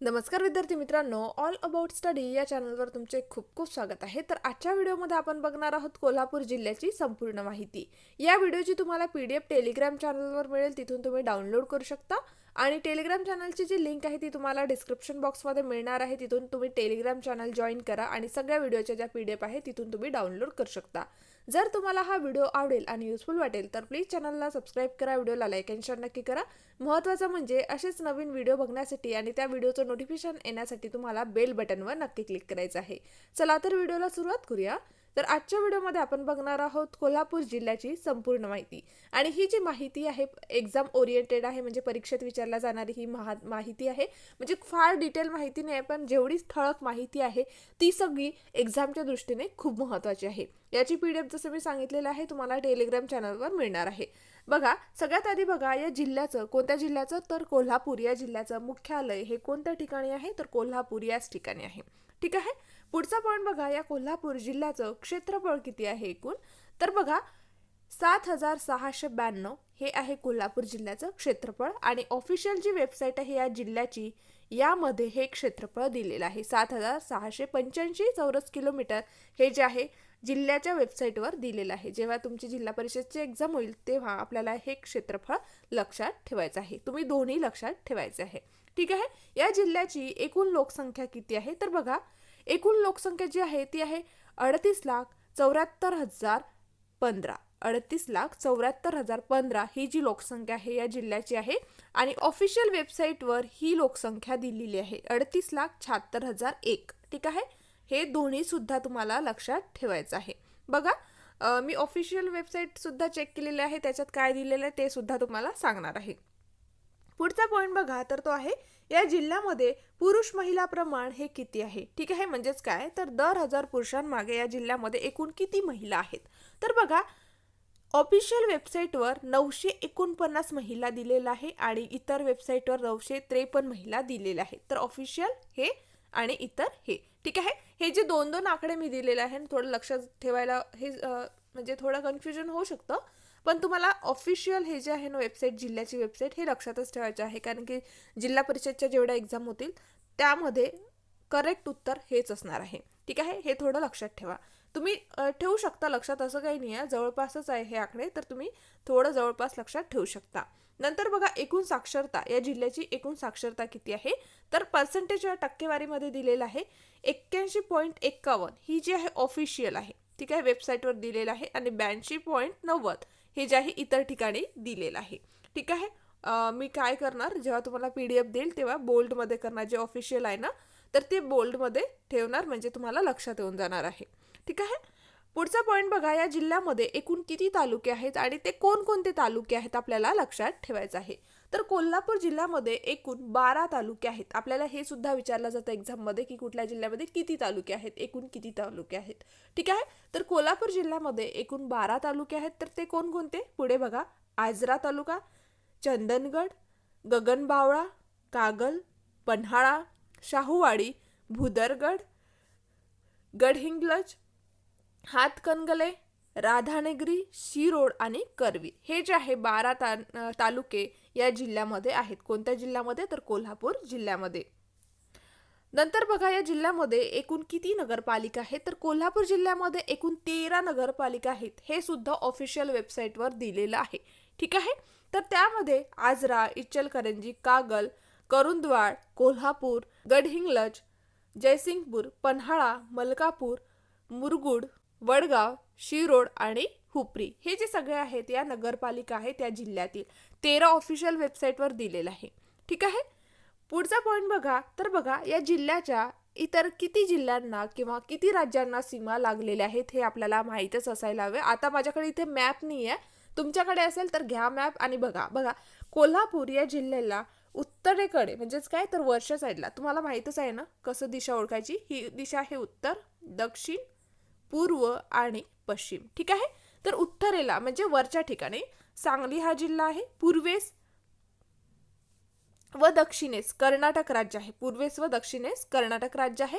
नमस्कार विद्यार्थी मित्रांनो ऑल अबाउट स्टडी या चॅनलवर तुमचे खूप खूप स्वागत आहे. तर आजच्या व्हिडिओमध्ये आपण बघणार आहोत कोल्हापूर जिल्ह्याची संपूर्ण माहिती. या व्हिडिओची तुम्हाला पी डी एफ टेलिग्राम चॅनलवर मिळेल तिथून तुम्ही डाउनलोड करू शकता. आणि टेलिग्राम चॅनलची जी लिंक आहे ती तुम्हाला डिस्क्रिप्शन बॉक्समध्ये मिळणार आहे. तिथून तुम्ही टेलिग्राम चॅनल जॉईन करा आणि सगळ्या व्हिडिओच्या ज्या पी डी एफ आहे तिथून तुम्ही डाउनलोड करू शकता. जर तुम्हाला हा व्हिडिओ आवडेल आणि युजफुल वाटेल तर प्लीज चॅनलला सबस्क्राईब करा व्हिडिओला लाईक अँड शेअर नक्की करा. महत्त्वाचं म्हणजे असेच नवीन व्हिडिओ बघण्यासाठी आणि त्या व्हिडिओचं नोटिफिकेशन येण्यासाठी तुम्हाला बेल बटनवर नक्की क्लिक करायचं आहे. चला तर व्हिडिओला सुरुवात करूया. तर आजच्या व्हिडिओमध्ये आपण बघणार आहोत कोल्हापूर जिल्ह्याची संपूर्ण माहिती. आणि ही जी माहिती आहे एक्झाम ओरिएंटेड आहे म्हणजे परीक्षेत विचारल्या जाणारी ही महा माहिती आहे म्हणजे फार डिटेल माहिती नाही पण जेवढी ठळक माहिती आहे ती सगळी एक्झामच्या दृष्टीने खूप महत्त्वाची आहे. याची पी डी एफ जसं मी सांगितलेलं आहे तुम्हाला टेलिग्राम चॅनलवर मिळणार आहे. बघा सगळ्यात आधी बघा या जिल्ह्याचं कोणत्या जिल्ह्याचं? तर कोल्हापूर या जिल्ह्याचं मुख्यालय हे कोणत्या ठिकाणी आहे? तर कोल्हापूर याच ठिकाणी आहे. ठीक आहे? पुढचा पॉईंट बघा या कोल्हापूर जिल्ह्याचं क्षेत्रफळ किती आहे एकूण? तर बघा सात हजार सहाशे ब्याण्णव हे आहे कोल्हापूर जिल्ह्याचं क्षेत्रफळ आणि ऑफिशियल जी वेबसाईट आहे या जिल्ह्याची यामध्ये हे क्षेत्रफळ दिलेलं आहे. सात हजार सहाशे पंच्याऐंशी चौरस किलोमीटर हे जे आहे जिल्ह्याच्या वेबसाईटवर दिलेलं आहे. जेव्हा तुमची जिल्हा परिषदची एक्झाम होईल तेव्हा आपल्याला हे क्षेत्रफळ लक्षात ठेवायचं आहे. तुम्ही दोन्ही लक्षात ठेवायचे आहे. ठीक आहे? या जिल्ह्याची एकूण लोकसंख्या किती आहे? तर बघा एकूण लोकसंख्या जी आहे ती आहे अडतीस लाख चौऱ्याहत्तर हजार पंधरा. अडतीस लाख चौऱ्याहत्तर हजार पंधरा ही जी लोकसंख्या आहे या जिल्ह्याची आहे आणि ऑफिशियल वेबसाईटवर ही लोकसंख्या दिलेली आहे. अडतीस लाख शहात्तर हजार एक. ठीक आहे? हे दोन्हीसुद्धा तुम्हाला लक्षात ठेवायचं आहे. बघा मी ऑफिशियल वेबसाईटसुद्धा चेक केलेली आहे त्याच्यात काय दिलेलं आहे ते सुद्धा तुम्हाला सांगणार आहे. पुढचा पॉईंट बघा तर तो आहे या जिल्ह्यामध्ये पुरुष महिला प्रमाण हे किती आहे? ठीक आहे म्हणजेच काय? तर दर हजार पुरुषांमागे या जिल्ह्यामध्ये एकूण किती महिला आहेत? तर बघा ऑफिशियल वेबसाईटवर नऊशे एकोणपन्नास महिला दिलेला आहे आणि इतर वेबसाईटवर नऊशे त्रेपन्न महिला दिलेल्या आहेत. तर ऑफिशियल हे आणि इतर हे. ठीक आहे? हे जे दोन दोन आकडे मी दिलेले आहे थोडं लक्षात ठेवायला हे म्हणजे थोडं कन्फ्युजन होऊ शकतं. पण तुम्हाला ऑफिशियल हे जे आहे ना वेबसाईट जिल्ह्याची वेबसाईट हे लक्षातच ठेवायचे आहे. कारण की जिल्हा परिषदच्या जेवढ्या एक्झाम होतील त्यामध्ये करेक्ट उत्तर हेच असणार आहे. ठीक आहे? हे थोडं लक्षात ठेवा. तुम्ही ठेवू शकता लक्षात असं काही नाही आहे जवळपासच आहे हे आकडे तर तुम्ही थोडं जवळपास लक्षात ठेवू शकता. नंतर बघा एकूण साक्षरता या जिल्ह्याची एकूण साक्षरता किती आहे? तर पर्सेंटेज या टक्केवारीमध्ये दिलेलं आहे एक्क्याऐंशी पॉईंट एक्कावन्न ही जी आहे ऑफिशियल आहे. ठीक आहे? वेबसाईटवर दिलेलं आहे आणि ब्याऐंशी पॉईंट नव्वद. हे जे आहे इतर ठिकाणी दिलेलं आहे. ठीक आहे? मी काय करणार? जेव्हा तुम्हाला पी डी एफ देईल तेव्हा बोल्डमध्ये करणार जे ऑफिशियल आहे ना तर ते बोल्डमध्ये ठेवणार म्हणजे तुम्हाला लक्षात येऊन जाणार आहे. ठीक आहे? पुढचा पॉईंट बघा या जिल्ह्यामध्ये एकूण किती तालुके आहेत आणि ते कोणकोणते तालुके आहेत आपल्याला लक्षात ठेवायचं आहे. तर कोल्हापूर जिल्ह्यामध्ये एकूण बारा तालुके आहेत. आपल्याला हे सुद्धा विचारलं जातं एक्झाममध्ये की कुठल्या जिल्ह्यामध्ये किती तालुके आहेत एकूण किती तालुके आहेत. ठीक आहे? तर कोल्हापूर जिल्ह्यामध्ये एकूण बारा तालुके आहेत. तर ते कोणकोणते? पुढे बघा. आजरा तालुका चंदनगड गगनबावळा कागल पन्हाळा शाहूवाडी भुदरगड गडहिंग्लज हातकणगले राधानगरी शिरोड आणि करवी हे जे आहे बारा ता तालुके या जिल्ह्यामध्ये आहेत. कोणत्या जिल्ह्यामध्ये? तर कोल्हापूर जिल्ह्यामध्ये. नंतर बघा या जिल्ह्यामध्ये एकूण किती नगरपालिका आहेत? तर कोल्हापूर जिल्ह्यामध्ये एकूण तेरा नगरपालिका आहेत. हे सुद्धा ऑफिशियल वेबसाईटवर दिलेलं आहे. ठीक आहे? तर त्यामध्ये आजरा इचलकरंजी कागल करुंदवाड कोल्हापूर गडहिंग्लज जयसिंगपूर पन्हाळा मलकापूर मुरगुड वडगाव शिरोड आणि हुपरी. हे जे सगळे आहेत या नगरपालिका आहे त्या जिल्ह्यातील. तेरा ऑफिशियल वेबसाईटवर दिलेलं आहे. ठीक आहे? पुढचा पॉईंट बघा. तर बघा या जिल्ह्याच्या इतर किती जिल्ह्यांना किंवा किती राज्यांना सीमा लागलेल्या आहेत हे आपल्याला माहीतच असायला हवे. आता माझ्याकडे इथे मॅप नाही आहे तुमच्याकडे असेल तर घ्या मॅप आणि बघा. बघा कोल्हापूर या जिल्ह्याला उत्तरेकडे म्हणजेच काय? तर वर्ष साईडला तुम्हाला माहीतच आहे ना कसं दिशा ओळखायची? ही दिशा आहे उत्तर दक्षिण पूर्व आणि पश्चिम. ठीक आहे? तर उत्तरेला म्हणजे वरच्या ठिकाणी सांगली हा जिल्हा आहे पूर्वेस व दक्षिणेस कर्नाटक राज्य आहे. पूर्वेस व दक्षिणेस कर्नाटक राज्य आहे.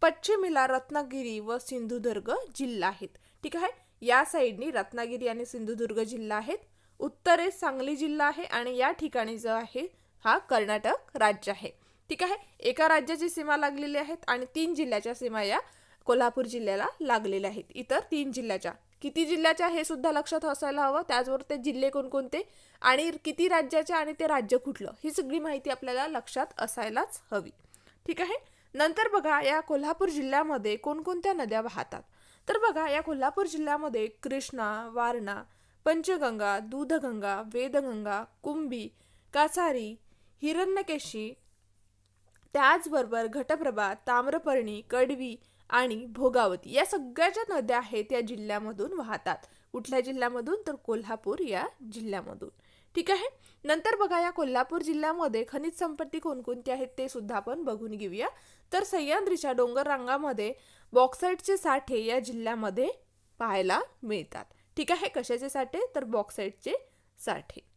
पश्चिमेला रत्नागिरी व सिंधुदुर्ग जिल्हा आहेत. ठीक आहे? या साईडनी रत्नागिरी आणि सिंधुदुर्ग जिल्हा आहेत. उत्तरेस सांगली जिल्हा आहे आणि या ठिकाणी जो आहे हा कर्नाटक राज्य आहे. ठीक आहे? एका राज्याची सीमा लागलेली आहेत आणि तीन जिल्ह्याच्या सीमा या कोल्हापूर जिल्ह्याला लागलेल्या आहेत. इतर तीन जिल्ह्याच्या. किती जिल्ह्याच्या हे सुद्धा लक्षात असायला हवं. त्याचबरोबर ते जिल्हे कोणकोणते आणि किती राज्याच्या आणि ते राज्य कुठलं ही सगळी माहिती आपल्याला लक्षात असायलाच हवी. ठीक आहे? नंतर बघा या कोल्हापूर जिल्ह्यामध्ये कोणकोणत्या नद्या वाहतात? तर बघा या कोल्हापूर जिल्ह्यामध्ये कृष्णा वारणा पंचगंगा दूधगंगा वेदगंगा कुंभी कासारी हिरण्यकेशी त्याचबरोबर घटप्रभा ताम्रपर्णी कडवी आणि भोगावती या सगळ्या ज्या नद्या आहेत या जिल्ह्यामधून वाहतात. कुठल्या जिल्ह्यामधून? तर कोल्हापूर या जिल्ह्यामधून. ठीक आहे? नंतर बघा या कोल्हापूर जिल्ह्यामध्ये खनिज संपत्ती कोणकोणती आहेत ते सुद्धा आपण बघून घेऊया. तर सह्याद्रीच्या डोंगर रांगामध्ये बॉक्साईटचे साठे या जिल्ह्यामध्ये पाहायला मिळतात. ठीक आहे? कशाचे साठे? तर बॉक्साईटचे साठे.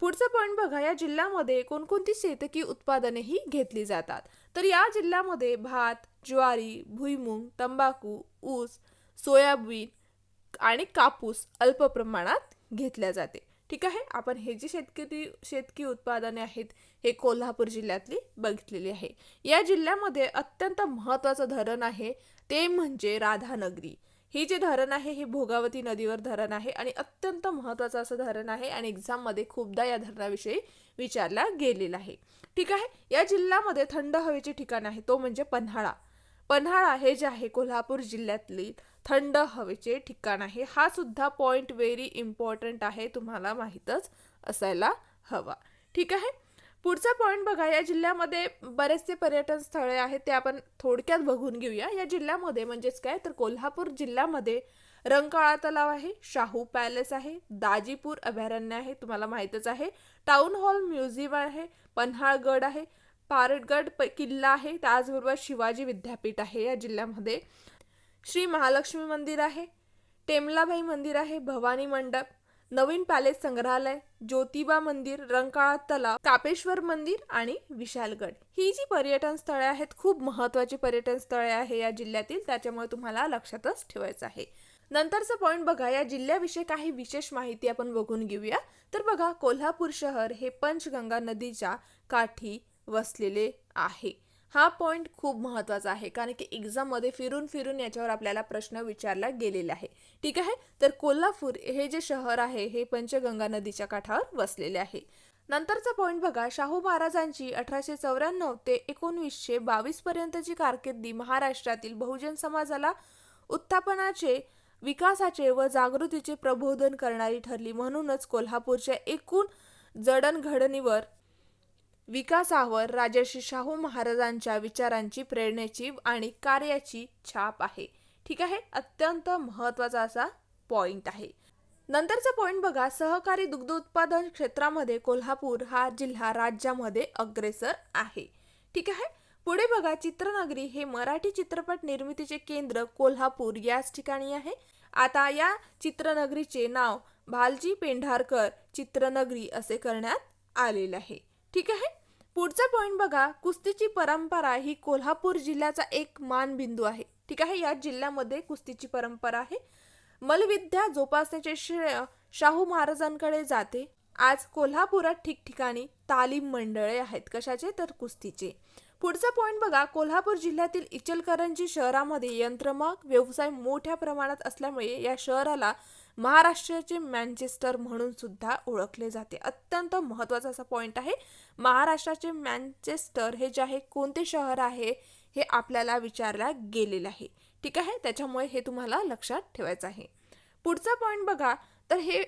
पुढचं पॉईंट बघा या जिल्ह्यामध्ये कोणकोणती शेतकी उत्पादनेही घेतली जातात. तर या जिल्ह्यामध्ये भात ज्वारी भुईमुंग तंबाखू ऊस सोयाबीन आणि कापूस अल्प प्रमाणात घेतल्या जाते. ठीक आहे? आपण हे जी शेतकरी शेतकी उत्पादने आहेत हे कोल्हापूर जिल्ह्यातली बघितलेली आहे. या जिल्ह्यामध्ये अत्यंत महत्त्वाचं धरण आहे ते म्हणजे राधानगरी. ही जे धरण आहे हे भोगावती नदीवर धरण आहे आणि अत्यंत महत्त्वाचं असं धरण आहे आणि एक्झाममध्ये खूपदा या धरणाविषयी विचारला गेलेला आहे. ठीक आहे? या जिल्ह्यामध्ये थंड हवेचे ठिकाण आहे तो म्हणजे पन्हाळा. पन्हाळा हे जे आहे कोल्हापूर जिल्ह्यातली थंड हवेचे ठिकाण आहे. हा सुद्धा पॉईंट व्हेरी इम्पॉर्टंट आहे तुम्हाला माहीतच असायला हवा. ठीक आहे? पुढचा पॉईंट बघा या जिल्ह्यामध्ये बरेचसे पर्यटन स्थळे आहेत ते आपण थोडक्यात बघून घेऊया. या जिल्ह्यामध्ये म्हणजेच काय? तर कोल्हापूर जिल्ह्यामध्ये रंकाळा तलाव आहे शाहू पॅलेस आहे दाजीपूर अभयारण्य आहे तुम्हाला माहीतच आहे. टाउन हॉल म्युझियम आहे पन्हाळगड आहे पारडगड किल्ला आहे त्याचबरोबर शिवाजी विद्यापीठ आहे या जिल्ह्यामध्ये. श्री महालक्ष्मी मंदिर आहे टेमलाबाई मंदिर आहे भवानी मंडप नवीन पॅलेस संग्रहालय ज्योतिबा मंदिर रंकाळा तलाव कापेश्वर मंदिर आणि विशालगड. ही जी पर्यटन स्थळे आहेत खूप महत्वाची पर्यटन स्थळे आहे या जिल्ह्यातील त्याच्यामुळे तुम्हाला लक्षातच ठेवायचं आहे. नंतरचं पॉईंट बघा या जिल्ह्याविषयी काही विशेष माहिती आपण बघून घेऊया. तर बघा कोल्हापूर शहर हे पंचगंगा नदीच्या काठी वसलेले आहे. हा पॉईंट खूप महत्त्वाचा आहे कारण की एक्झाममध्ये फिरून फिरून याच्यावर आपल्याला प्रश्न विचारला गेलेला आहे. ठीक आहे? तर कोल्हापूर हे जे शहर आहे हे पंचगंगा नदीच्या काठावर वसलेले आहे. नंतरचा पॉईंट बघा शाहू महाराजांची अठराशे चौऱ्याण्णव ते एकोणवीसशे बावीस पर्यंतची कारकिर्दी महाराष्ट्रातील बहुजन समाजाला उत्थापनाचे विकासाचे व जागृतीचे प्रबोधन करणारी ठरली. म्हणूनच कोल्हापूरच्या एकूण जडणघडणीवर विकासावर राजर्षी शाहू महाराजांच्या विचारांची प्रेरणेची आणि कार्याची छाप आहे. ठीक आहे? अत्यंत महत्त्वाचा असा पॉईंट आहे. नंतरचा पॉईंट बघा. सहकारी दुग्ध उत्पादन क्षेत्रामध्ये कोल्हापूर हा जिल्हा राज्यामध्ये अग्रेसर आहे. ठीक आहे? पुढे बघा. चित्रनगरी हे मराठी चित्रपट निर्मितीचे केंद्र कोल्हापूर याच ठिकाणी आहे. आता या चित्रनगरीचे नाव भालजी पेंढारकर चित्रनगरी असे करण्यात आलेले आहे. ठीक आहे? पुढचा पॉईंट बघा कुस्तीची परंपरा ही कोल्हापूर जिल्ह्याचा एक मानबिंदू आहे. ठीक आहे या जिल्ह्यामध्ये कुस्तीची परंपरा आहे. मलविद्या जोपासण्याचे श्रेय शाहू महाराजांकडे जाते. आज कोल्हापुरात ठिकठिकाणी तालीम मंडळे आहेत. कशाचे? तर कुस्तीचे. पुढचा पॉईंट बघा कोल्हापूर जिल्ह्यातील इचलकरंजी शहरामध्ये यंत्रमाग व्यवसाय मोठ्या प्रमाणात असल्यामुळे या शहराला महाराष्ट्राचे मॅनचेस्टर म्हणून सुद्धा ओळखले जाते. अत्यंत महत्त्वाचा असा पॉईंट आहे. महाराष्ट्राचे मॅनचेस्टर हे जे आहे कोणते शहर आहे हे आपल्याला विचारला गेलेलं आहे. ठीक आहे? त्याच्यामुळे हे तुम्हाला लक्षात ठेवायचं आहे. पुढचा पॉईंट बघा तर हे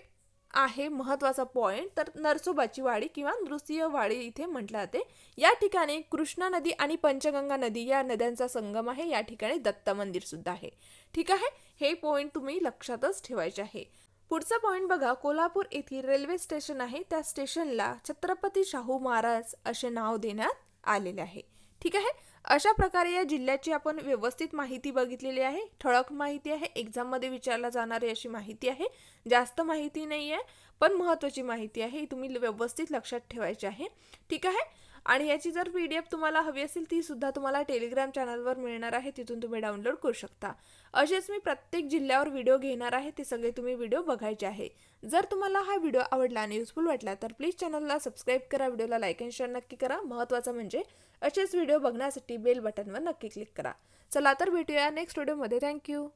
आहे महत्त्वाचा पॉईंट तर नरसोबाची वाडी किंवा नृसिंह वाडी इथे म्हटलं जाते. या ठिकाणी कृष्णा नदी आणि पंचगंगा नदी या नद्यांचा संगम आहे. या ठिकाणी दत्त मंदिर सुद्धा आहे. ठीक आहे? हे पॉईंट तुम्ही लक्षातच ठेवायचे आहे. पुढचा पॉईंट बघा. कोल्हापूर येथील रेल्वे स्टेशन आहे. त्या स्टेशनला छत्रपती शाहू महाराज असे नाव देण्यात आलेले आहे. ठीक आहे? अशा प्रकारे या जिल्ह्याची आपण व्यवस्थित माहिती बघितलेली आहे. ठळक माहिती आहे. एक्झाममध्ये विचारला जाणारी अशी माहिती आहे. जास्त माहिती नाही आहे पण महत्त्वाची माहिती आहे. ही तुम्ही व्यवस्थित लक्षात ठेवायची आहे. ठीक आहे? आणि याची जर पी डी एफ तुम्हाला हवी असेल ती सुद्धा तुम्हाला टेलिग्राम चॅनलवर मिळणार आहे. तिथून तुम्ही डाउनलोड करू शकता. असेच मी प्रत्येक जिल्ह्यावर व्हिडिओ घेणार आहे. ते सगळे तुम्ही व्हिडिओ बघायचे आहे. जर तुम्हाला हा व्हिडिओ आवडला आणि युजफुल वाटला तर प्लीज चॅनलला सबस्क्राईब करा. व्हिडिओला लाईक अँड शेअर नक्की करा. महत्त्वाचं म्हणजे असेच व्हिडिओ बघण्यासाठी बेल बटनवर नक्की क्लिक करा. चला तर भेटूया नेक्स्ट व्हिडिओमध्ये थँक्यू